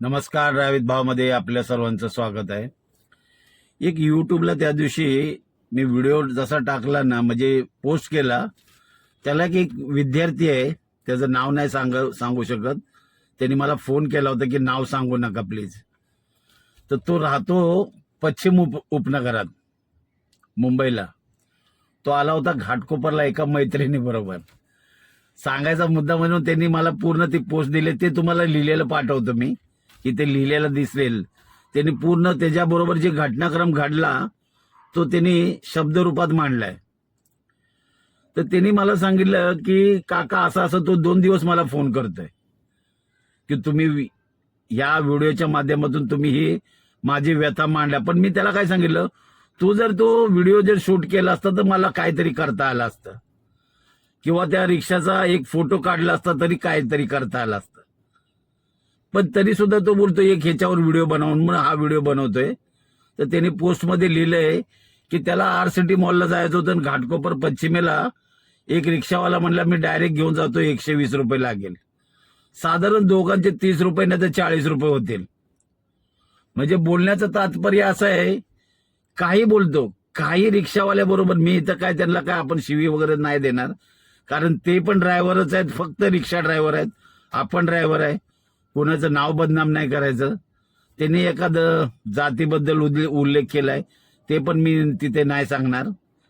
नमस्कार रावित भावमध्ये आपल्या सर्वांचं स्वागत आहे. एक युट्यूबला त्या दिवशी मी व्हिडिओ जसा टाकला ना म्हणजे पोस्ट केला त्याला एक एक विद्यार्थी आहे त्याचं नाव नाही सांग सांगू शकत. त्यांनी मला फोन केला होता की नाव सांगू नका प्लीज तर तो राहतो पश्चिम उप उपनगरात मुंबईला. तो आला होता घाटकोपरला एका मैत्रिणी बरोबर. सांगायचा मुद्दा म्हणून त्यांनी मला पूर्ण ती पोस्ट दिली ते तुम्हाला लिहिलेलं पाठवतो मी. की ते लिहिलेलं दिसेल. त्यांनी पूर्ण त्याच्याबरोबर जे घटनाक्रम घडला तो त्यांनी शब्दरूपात मांडलाय. तर त्यांनी मला सांगितलं की काका असं असं तो दोन दिवस मला फोन करतोय. की तुम्ही या व्हिडिओच्या माध्यमातून तुम्ही ही माझी व्यथा मांडल्या. पण मी त्याला काय सांगितलं? तू जर तो व्हिडिओ जर शूट केला असता तर मला काहीतरी करता आलं असतं. किंवा त्या रिक्षाचा एक फोटो काढला असता तरी काहीतरी करता आला असतं. पण तरी सुद्धा तो बोलतो एक ह्याच्यावर व्हिडिओ बनवून म्हणून हा व्हिडिओ बनवतोय. तर त्यांनी पोस्टमध्ये लिहिलंय की त्याला आर सिटी मॉलला जायचं होतं घाटकोपर पश्चिमेला एक रिक्षावाला म्हणला मी डायरेक्ट घेऊन जातो एकशे वीस रुपये लागेल. साधारण दोघांचे तीस रुपये नाही तर चाळीस रुपये होतील. म्हणजे बोलण्याचं तात्पर्य असं आहे काही बोलतो काही रिक्षावाल्या बरोबर मी इथं काय त्यांना काय आपण शिवी वगैरे नाही देणार. कारण ते पण ड्रायव्हरच आहेत फक्त रिक्षा ड्रायव्हर आहेत आपण ड्रायव्हर आहे. कोणाचं नाव बदनाम नाही करायचं. त्यांनी एखादं जातीबद्दल उल्ले- उल्लेख केलाय. ते पण मी तिथे नाही सांगणार.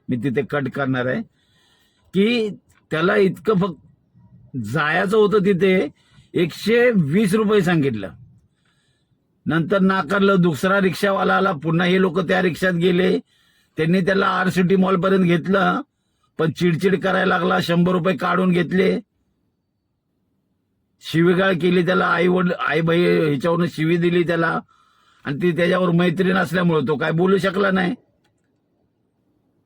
मी तिथे कट करणार आहे. की त्याला इतकं फक्त जायचं होतं तिथे एकशे वीस रुपये सांगितलं. नंतर नाकारलं दुसरा रिक्षावाला आला पुन्हा हे लोक त्या रिक्षात गेले. त्यांनी त्याला आर सिटी मॉल पर्यंत घेतलं. पण चिडचिड करायला लागला शंभर रुपये काढून घेतले. शिवीगाळ केली त्याला आई वडील आई बाई ह्याच्यावरून शिवी दिली त्याला. आणि ती त्याच्यावर मैत्रीण असल्यामुळे तो काय बोलू शकला नाही.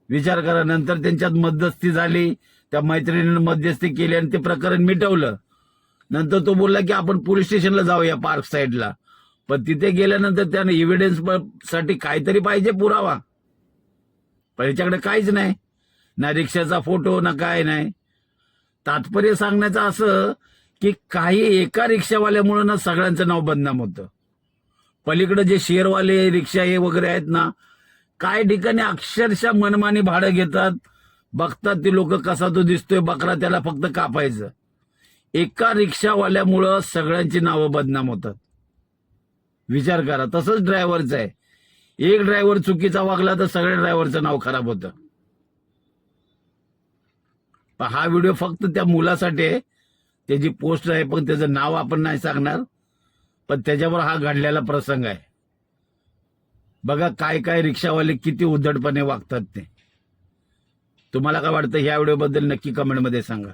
विचार करा नंतर त्यांच्यात मध्यस्थी झाली. त्या मैत्रिणीनं मध्यस्थी केली आणि ते प्रकरण मिटवलं. नंतर तो बोलला की आपण पोलीस स्टेशनला जाऊया पार्क साईडला. पण तिथे गेल्यानंतर त्याने एव्हिडन्ससाठी काहीतरी पाहिजे पुरावा. पण याच्याकडे काहीच नाही. ना रिक्षाचा फोटो ना काय नाही. तात्पर्य सांगण्याचं असं की काही एका रिक्षावाल्यामुळे ना सगळ्यांचं नाव बदनाम होतं. पलीकडे जे शेअरवाले रिक्षा हे वगैरे आहेत ना काय ठिकाणी अक्षरशः मनमानी भाडं घेतात बघतात ते लोक कसा तो दिसतोय बकरा त्याला फक्त कापायचं. एका रिक्षावाल्यामुळं सगळ्यांची नावं बदनाम होतात. विचार करा तसंच ड्रायव्हरचं आहे. एक ड्रायव्हर चुकीचा वागला तर सगळ्या ड्रायव्हरचं नाव खराब होतं. हा व्हिडिओ फक्त त्या मुलासाठी आहे. त्याची पोस्ट आहे पण त्याचं नाव आपण नाही सांगणार. पण त्याच्यावर हा घडलेला प्रसंग आहे. बघा काय काय रिक्षावाले किती उद्धटपणे वागतात ते. तुम्हाला काय वाटतं ह्या व्हिडिओबद्दल नक्की कमेंटमध्ये सांगा.